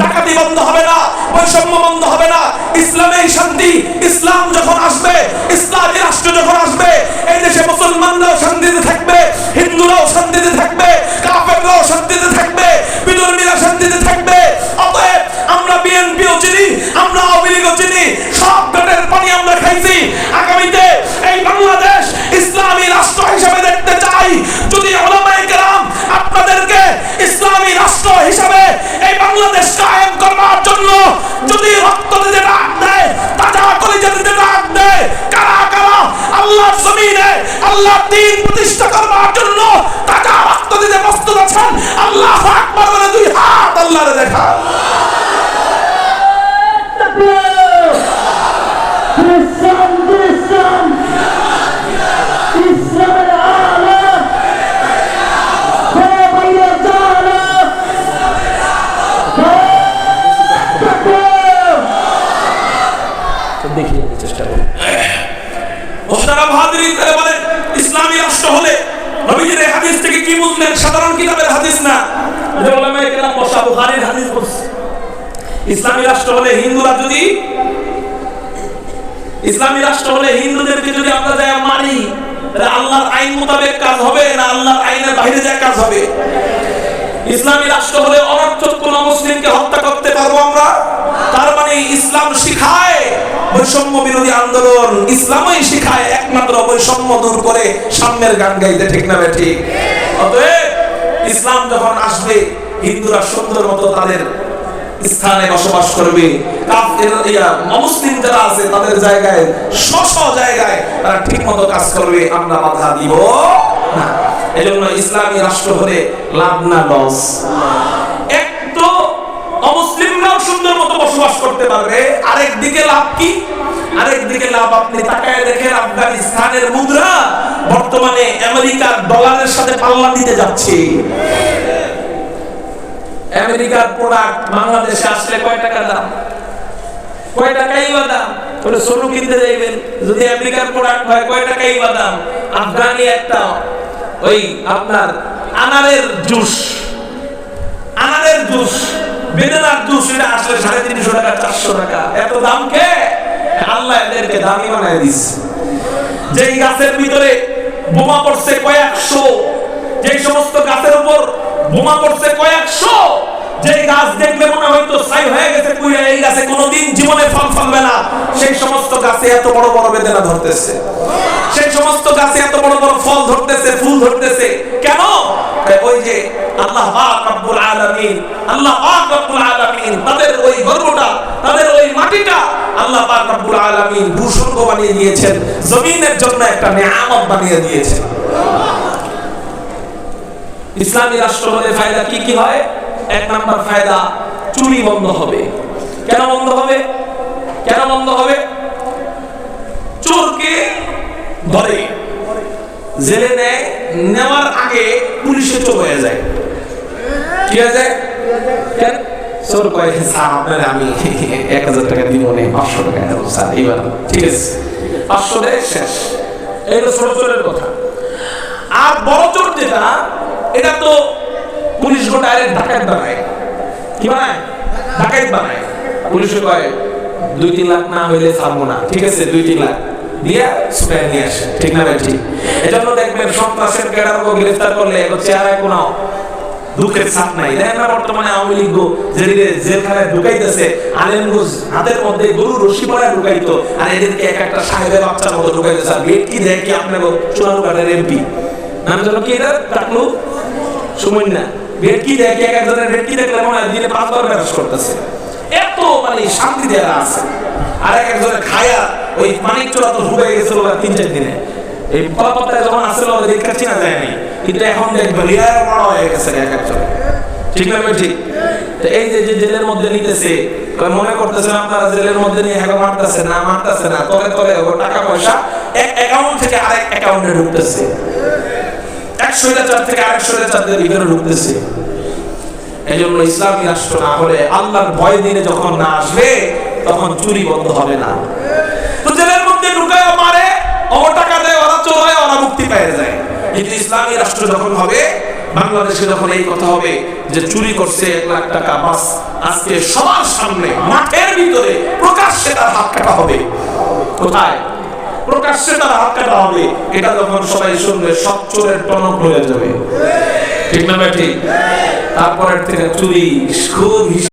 ডাকাতি বন্ধ হবে না, বৈষম্য বন্ধ হবে না। ইসলামেই শান্তি, ইসলাম যখন আসবে, ইসলামী রাষ্ট্র যখন আসবে, এই দেশে মুসলমানরাও শান্তিতে থাকবে যদি রক্ত দিতে ডাক দেয়, তাজা কলিজা দিতে ডাক দেয়, কারা কারা আল্লাহর জমিনে আল্লাহ দিন প্রতিষ্ঠা করবার জন্য তাজা রক্ত দিতে প্রস্তুত আছেন, আল্লাহ আকবার বলে দুই হাত আল্লাহরে দেখা দেখি আমি চেষ্টা করি মোহতারাম হাজরিন তারা বলেন ইসলামী রাষ্ট্র হলে নবীজির আল্লাহর আইন মোতাবেক কাজ হবে না আল্লাহর আইনের বাইরে যায় কাজ হবে? ইসলামী রাষ্ট্র হলে অনর্থক কোন মুসলিমকে হত্যা করতে পারব আমরা? তার মানে ইসলাম শিখায়। বৈষম্য বিরোধী আন্দোলন ইসলামই শিখায় একমাত্র বৈষম্য দূর করে সাম্যের গান গাইতে, ঠিক না ঠিক অতএব ইসলাম যখন আসবে, হিন্দুরা সুন্দর মতো তাদের স্থানে বসবাস করবে। অমুসলিম যারা আছে, তাদের জায়গায় স্ব জায়গায় তারা ঠিক মতো কাজ করবে, আমরা বাধা দিব না। এজন্য ইসলামী রাষ্ট্র হলে লাভ না লস এক তো অমুসলিমরাও সুন্দর মতো বসবাস করতে পারবে? আরেক দিকে লাভ কি? আরেক দিকে লাভ আপনি তাকায় দেখেন আফগানিস্তানের মুদ্রা বর্তমানে আমেরিকার ডলারের সাথে পাল্লা দিতে যাচ্ছে। আমেরিকার প্রোডাক্ট বাংলাদেশে আসলে কয় টাকা দাম? কয় টাকাই বা বলে সোনু কিনতে যাইবেন? যদি আমেরিকার প্রোডাক্ট হয়, কয় টাকাই বা আফগানি একটা, ওই আপনার আনারের জুস। আনারের জুস বেদানার যেই গাছের ভিতরে কয়েকশো, যেই সমস্ত গাছের উপর বোমা পড়ছে কয়েকশো যে গাছ দেখলে মনে হয়তো ছাই হয়ে গেছে এই গাছে কোনোদিন জীবনে ফল ফলবে না। সেই সমস্ত গাছে এত বড় বড় বেদনা ধরতেছে। সেই সমস্ত গাছে এত বড় বড় ফল ধরতেছে, ফুল ধরতেছে। কেন? ওই যে আল্লাহ পাক রব্বুল আলামিন, আল্লাহ পাক রব্বুল আলামিন তাদের ওই গর্বটা তাদের ওই মাটিটা আল্লাহ পাক রব্বুল আলামিন ভূস্বর্গ বানিয়ে দিয়েছেন, জমিনের জন্য একটা নিয়ামত বানিয়ে দিয়েছেন। ইসলামী রাষ্ট্র হলে ফায়দা কি কি হয়? এক নাম্বার ফায়দা চুরি বন্ধ হবে। কেন বন্ধ হবে? কেন বন্ধ হবে? ধরে। জেলে নেয়, নেওয়ার আগে পুলিশে চোখ হয়ে যায়? ঠিক আছে কেন? চোর কয় স্যার, আপনার আমি এক হাজার টাকা দিব না পাঁচশো টাকা দেবো স্যার, এইবার ঠিক আছে। পাঁচশো টাকা শেষ। হলো ছোট চোরের কথা। আর বড় চোর যেটা, এটা তো পুলিশ গো ডাইরেক্ট ডাকাত বানায়। কি বানায়? ডাকাত বানায়। পুলিশে কয়, দুই তিন লাখ না হইলে ছাড়বো না। ঠিক আছে, দুই তিন লাখ। দিয়ে স্প্রে নিয়ে আসে। ঠিক না না বর্তমানে বেট কি দেয় কি কি না দেখে, এক একজনের ভেটকি দেখলে মনে হয় দিনে পাঁচবার ব্যারাস করতেছে। এত মানে শান্তি দেওয়া আছে। আর এক একজনের খায়া ওই তো গেছিল তিন, চার দিনে। এই যখন চিনা যায়নি। কিন্তু এখন দেখবে রিয়ার হয়ে গেছে এক ঠিক না ঠিক এই যে যে জেলের মধ্যে নিতেছে মনে করতেছেন আপনারা জেলের মধ্যে নিয়ে হ্যাঁ মারতেছে না মারতেছে না, তলে তলে টাকা পয়সা, এক অ্যাকাউন্ট থেকে আরেক অ্যাকাউন্টে ঢুকতেছে। এক স্বৈরাচার থেকে আরেক স্বৈরাচারদের ভিতরে ঢুকতেছে। এই জন্য ইসলামী রাষ্ট্র না হলে আল্লাহর ভয় দিনে যখন না আসবে তখন চুরি বন্ধ হবে না। তো জেলের মধ্যে ঢুকায় মারে অব টাকা দেয়, ওরা চোরায়, ওরা মুক্তি পেয়ে যায়। কিন্তু ইসলামী রাষ্ট্র যখন হবে বাংলাদেশে যখন এই কথা হবে যে চুরি করছে এক লাখ টাকা বাস আজকে সবার সামনে, মাঠের ভিতরে প্রকাশ্যে তার হাত কাটা হবে। কোথায়? প্রকাশ্যে তার হাত কাটা হবে। এটা যখন সবাই শুনবে, সব চোরের টনক হয়ে যাবে। ঠিক না ঠিক? তারপরের থেকে চুরি, খুব